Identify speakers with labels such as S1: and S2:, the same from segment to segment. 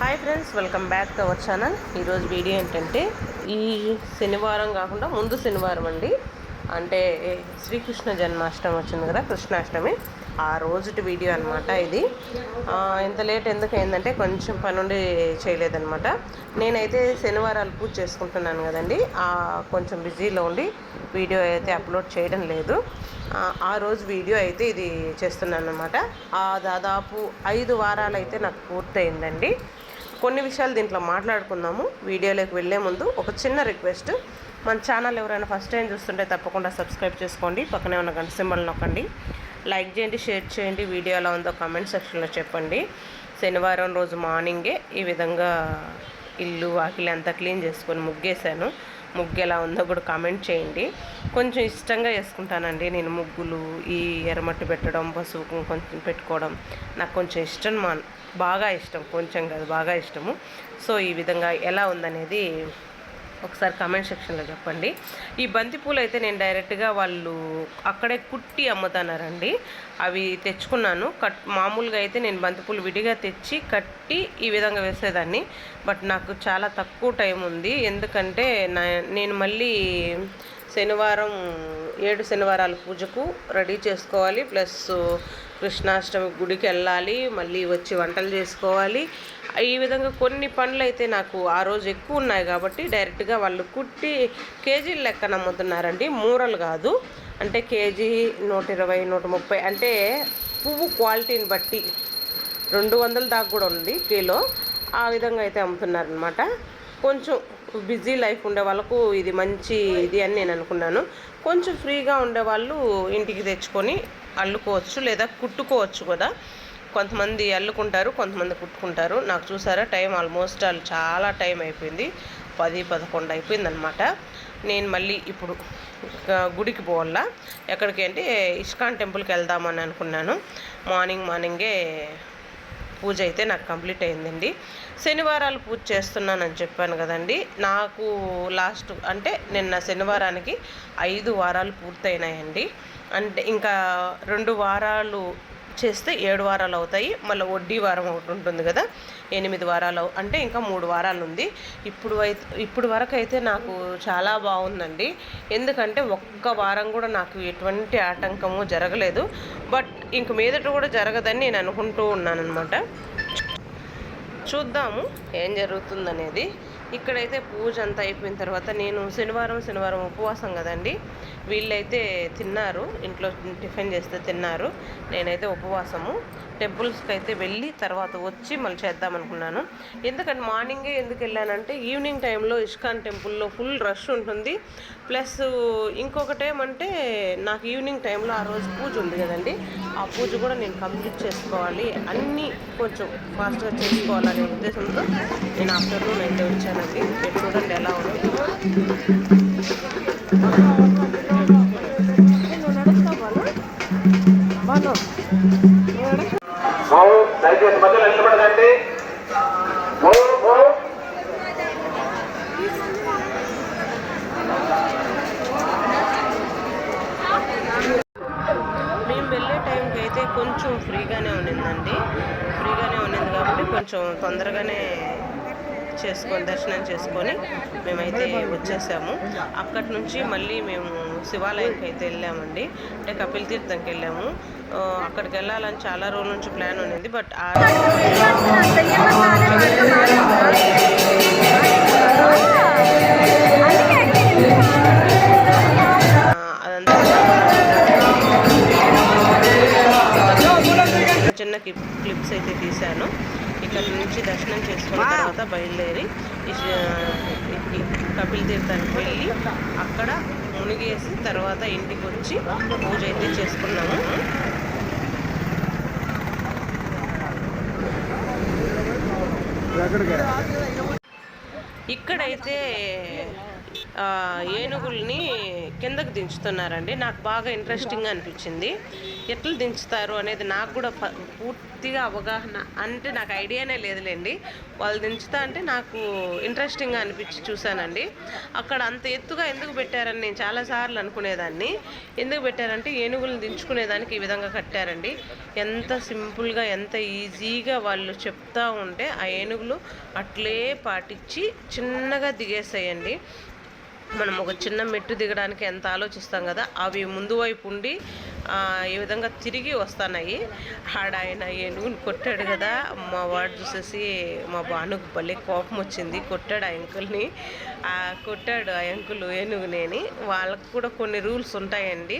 S1: Hi friends welcome back to our channel. ఈరోజు video ఏంటంటే ఈ శనివారం కాకుండా ముందు శనివారం అండి. అంటే శ్రీకృష్ణ జన్మాష్టమి వచ్చింది కదా కృష్ణాష్టమి. ఆ రోజుటి వీడియో అనమాట ఇది. ఇంత లేట్ ఎందుకు అయిందంటే కొంచెం పనుండి చేయలేదనమాట నేనైతే శనివారాలు పూజ చేసుకుంటున్నాను కదండి. కొంచెం బిజీలో ఉండి వీడియో అయితే అప్లోడ్ చేయడం లేదు. ఆ, ఆ రోజు వీడియో అయితే ఇది చేస్తున్నాను అనమాట ఆ దాదాపు ఐదు వారాలు అయితే నాకు పూర్తయిందండి. కొన్ని విషయాలు దీంట్లో మాట్లాడుకుందాము. వీడియోలోకి వెళ్ళే ముందు ఒక చిన్న రిక్వెస్ట్. మన ఛానల్ ఎవరైనా ఫస్ట్ టైం చూస్తుంటే తప్పకుండా సబ్స్క్రైబ్ చేసుకోండి. పక్కనే ఉన్న గంట సింబల్ నొక్కండి. లైక్ చేయండి షేర్ చేయండి. వీడియో ఎలా ఉందో కామెంట్ సెక్షన్లో చెప్పండి. శనివారం రోజు మార్నింగే ఈ విధంగా ఇల్లు వాకిలి అంతా క్లీన్ చేసుకొని ముగ్గేశాను. ముగ్గు ఎలా ఉందో కూడా కామెంట్ చేయండి. కొంచెం ఇష్టంగా వేసుకుంటానండి నేను ముగ్గులు ఈ ఎర్రమట్టి పెట్టడం పసుపు కొంచెం పెట్టుకోవడం. నాకు కొంచెం ఇష్టం మా బాగా ఇష్టం. కొంచెం కాదు బాగా ఇష్టము. సో ఈ విధంగా ఎలా ఉందనేది ఒకసారి కామెంట్ సెక్షన్లో చెప్పండి. ఈ బంతిపూలు అయితే నేను డైరెక్ట్గా వాళ్ళు అక్కడే కుట్టి అమ్ముతున్నారండి. అవి తెచ్చుకున్నాను. కట్ మామూలుగా అయితే నేను బంతిపూలు విడిగా తెచ్చి కట్టి ఈ విధంగా వేసేదాన్ని. బట్ నాకు చాలా తక్కువ టైం ఉంది. ఎందుకంటే నా నేను మళ్ళీ శనివారం ఏడు శనివారాల పూజకు రెడీ చేసుకోవాలి. ప్లస్ కృష్ణాష్టమి గుడికి వెళ్ళాలి మళ్ళీ వచ్చి వంటలు చేసుకోవాలి. ఈ విధంగా కొన్ని పనులు అయితే నాకు ఆ రోజు ఎక్కువ ఉన్నాయి కాబట్టి డైరెక్ట్గా వాళ్ళు కుట్టి కేజీల లెక్కన అమ్ముతున్నారండి మూరలు కాదు. అంటే కేజీ నూట ఇరవై నూట ముప్పై అంటే పువ్వు క్వాలిటీని బట్టి రెండు వందల దాకా కూడా ఉంది కిలో. ఆ విధంగా అయితే అమ్ముతున్నారనమాట కొంచెం బిజీ లైఫ్ ఉండే వాళ్ళకు ఇది మంచి ఇది అని నేను అనుకున్నాను. కొంచెం ఫ్రీగా ఉండే వాళ్ళు ఇంటికి తెచ్చుకొని అల్లుకోవచ్చు లేదా కుట్టుకోవచ్చు కదా. కొంతమంది అల్లుకుంటారు కొంతమంది కుట్టుకుంటారు. నాకు చూసారా టైం ఆల్మోస్ట్ వాళ్ళు చాలా టైం అయిపోయింది. పది పదకొండు అయిపోయింది అనమాట నేను మళ్ళీ ఇప్పుడు గుడికి పోవాలా. ఎక్కడికి అంటే ఇస్కాన్ టెంపుల్కి వెళ్దామని అనుకున్నాను. మార్నింగ్ మార్నింగే పూజ అయితే నాకు కంప్లీట్ అయిందండి. శనివారాలు పూజ చేస్తున్నానని చెప్పాను కదండి. నాకు లాస్ట్ అంటే నిన్న శనివారానికి ఐదు వారాలు పూర్తయినాయండి. అంటే ఇంకా రెండు వారాలు చేస్తే ఏడు వారాలు అవుతాయి. మళ్ళీ వడ్డీ వారం ఒకటి ఉంటుంది కదా. ఎనిమిది వారాలు అంటే ఇంకా మూడు వారాలు ఉంది. ఇప్పుడు అయితే ఇప్పుడు వరకు అయితే నాకు చాలా బాగుందండి. ఎందుకంటే ఒక్క వారం కూడా నాకు ఎటువంటి ఆటంకము జరగలేదు. బట్ ఇంక మీదట కూడా జరగదని నేను అనుకుంటూ ఉన్నాను అనమాట చూద్దాము ఏం జరుగుతుందనేది. ఇక్కడైతే పూజ అంతా అయిపోయిన తర్వాత నేను శనివారం శనివారం ఉపవాసం కదండి. వీళ్ళైతే తిన్నారు ఇంట్లో టిఫిన్ చేస్తే తిన్నారు. నేనైతే ఉపవాసము. టెంపుల్స్కి అయితే వెళ్ళి తర్వాత వచ్చి మళ్ళీ చేద్దాం అనుకున్నాను. ఎందుకంటే మార్నింగే ఎందుకు వెళ్ళానంటే ఈవినింగ్ టైంలో ఇష్కాన్ టెంపుల్లో ఫుల్ రష్ ఉంటుంది. ప్లస్ ఇంకొకటి ఏమంటే నాకు ఈవినింగ్ టైంలో ఆ రోజు పూజ ఉంది కదండి. ఆ పూజ కూడా నేను కంప్లీట్ చేసుకోవాలి. అన్నీ కొంచెం ఫాస్ట్గా చేసుకోవాలనే ఉద్దేశంతో నేను ఆఫ్టర్నూన్ అయితే వచ్చానండి. చూడండి ఎలా ఉంది.
S2: దయచేసి మధ్యలో నిలబడదండి
S1: మేము వెళ్ళే టైంకి అయితే కొంచెం ఫ్రీగానే ఉన్నిందండి. ఫ్రీగానే ఉన్నింది కాబట్టి కొంచెం తొందరగానే చేసుకొని దర్శనం చేసుకొని మేమైతే వచ్చేసాము. అక్కడి నుంచి మళ్ళీ మేము శివాలయంకి అయితే వెళ్ళామండి. అంటే కపిల్ తీర్థంకి వెళ్ళాము. అక్కడికి వెళ్ళాలని చాలా రోజుల నుంచి ప్లాన్ ఉండింది బట్ ఆ చిన్న క్లిప్ క్లిప్స్ అయితే తీశాను. ఇక్కడ నుంచి దర్శనం చేసుకున్న తర్వాత బయలుదేరి కపిల్ తీర్థానికి వెళ్ళి అక్కడ మునిగేసి తర్వాత ఇంటికి వచ్చి పూజ అయితే చేసుకున్నాము. ఇక్కడైతే ఏనుగుల్ని కిందకు దించుతున్నారండి. నాకు బాగా ఇంట్రెస్టింగ్గా అనిపించింది. ఎట్లా దించుతారు అనేది నాకు కూడా ప- పూర్తిగా అవగాహన అంటే నాకు ఐడియానే లేదులేండి. వాళ్ళు దించుతా అంటే నాకు ఇంట్రెస్టింగ్గా అనిపించి చూశానండి. అక్కడ అంత ఎత్తుగా ఎందుకు పెట్టారని నేను చాలాసార్లు అనుకునేదాన్ని. ఎందుకు పెట్టారంటే ఏనుగులను దించుకునేదానికి ఈ విధంగా కట్టారండి. ఎంత సింపుల్గా ఎంత ఈజీగా వాళ్ళు చెప్తా ఉంటే ఆ ఏనుగులు అట్లే పాటించి చిన్నగా దిగేస్తాయండి మనం ఒక చిన్న మెట్టు దిగడానికి ఎంత ఆలోచిస్తాం కదా అవి ముందు వైపు ఉండి ఈ విధంగా తిరిగి వస్తున్నాయి. ఆడ ఆయన ఏనుగుని కొట్టాడు కదా. మా వాడు చూసేసి మా బానుకు భలే కోపం వచ్చింది. కొట్టాడు ఆ అంకుల్ని. కొట్టాడు ఆ అంకుల్ ఏనుగునేని వాళ్ళకు కూడా కొన్ని రూల్స్ ఉంటాయండి.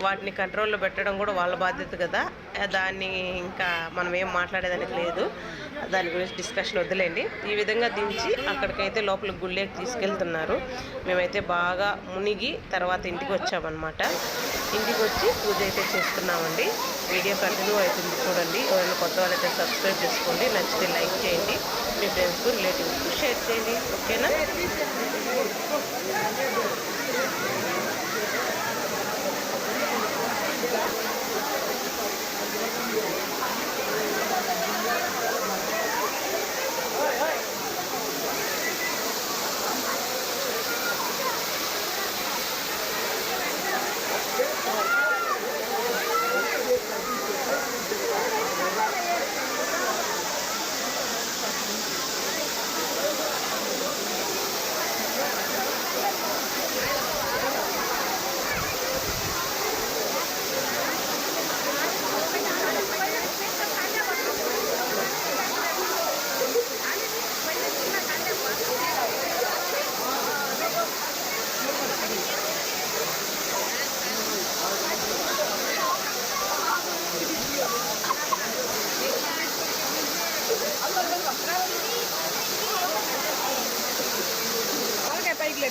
S1: వాటిని కంట్రోల్లో పెట్టడం కూడా వాళ్ళ బాధ్యత కదా. దాన్ని ఇంకా మనం ఏం మాట్లాడేదానికి లేదు. దాని గురించి డిస్కషన్ వద్దులేండి. ఈ విధంగా దించి అక్కడికైతే లోపల గుళ్ళేకి తీసుకెళ్తున్నారు. మేమైతే బాగా మునిగి తర్వాత ఇంటికి వచ్చామన్నమాట. ఇంటికి వచ్చి పూజ అయితే చేస్తున్నామండి. వీడియో కంటిన్యూ అవుతుంది చూడండి. ఎవరైనా కొత్త వాళ్ళైతే సబ్స్క్రైబ్ చేసుకోండి. నచ్చితే లైక్ చేయండి. మీ ఫ్రెండ్స్కు రిలేటివ్స్కు షేర్ చేయండి. ఓకేనా?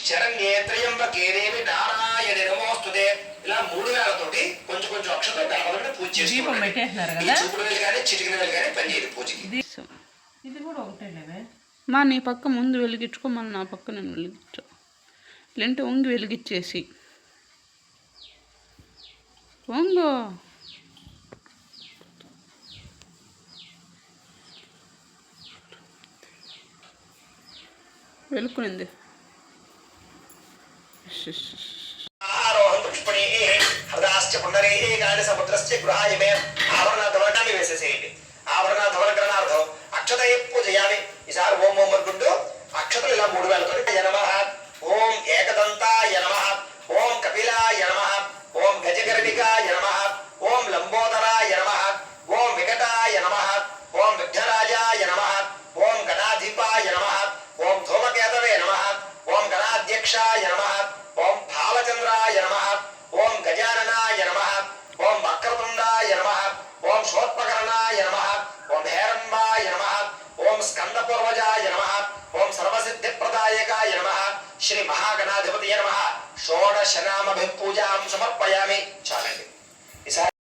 S3: సాధికే శరణ్యే త్రయంబకే దేవి నారాయణి నమోస్తుతే. ఇలా మూడు వేలతోటి కొంచెం కొంచెం అక్షతో గణపతిని పూజ
S1: దీపం
S3: చేసుకోండి
S1: పెట్టేస్తున్నారు
S3: ఈ
S1: కదా?
S3: చూపుడు వేలు కానీ చిటికిన వేలు కానీ పనిచేయదు పూజకి.
S1: ఇది కూడా ఒకటే లేవే?
S4: మా నీ పక్క ముందు వెలిగించుకో మళ్ళీ నా పక్క నేను వెలిగించు. లేంటే వంగి వెలిగించేసి. వంగు.
S3: పుష్పణే హృదాశ్చ పుండరే గాని సముద్రస్య గృహాయ మే ఆభరణ ధవనాన్ని వేసేసేయండి ఆభరణ ధవనకరణార్థం అక్షతయ పూజయామి ఈసారి ఓం ఓం అనుకుంటూ అక్షతలు ఇలా మూడు వేలతో యనమ ఓం ఏకదంతాయ నమ ఓం కపిలాయ నమ ఓం గజగర్ణికాయ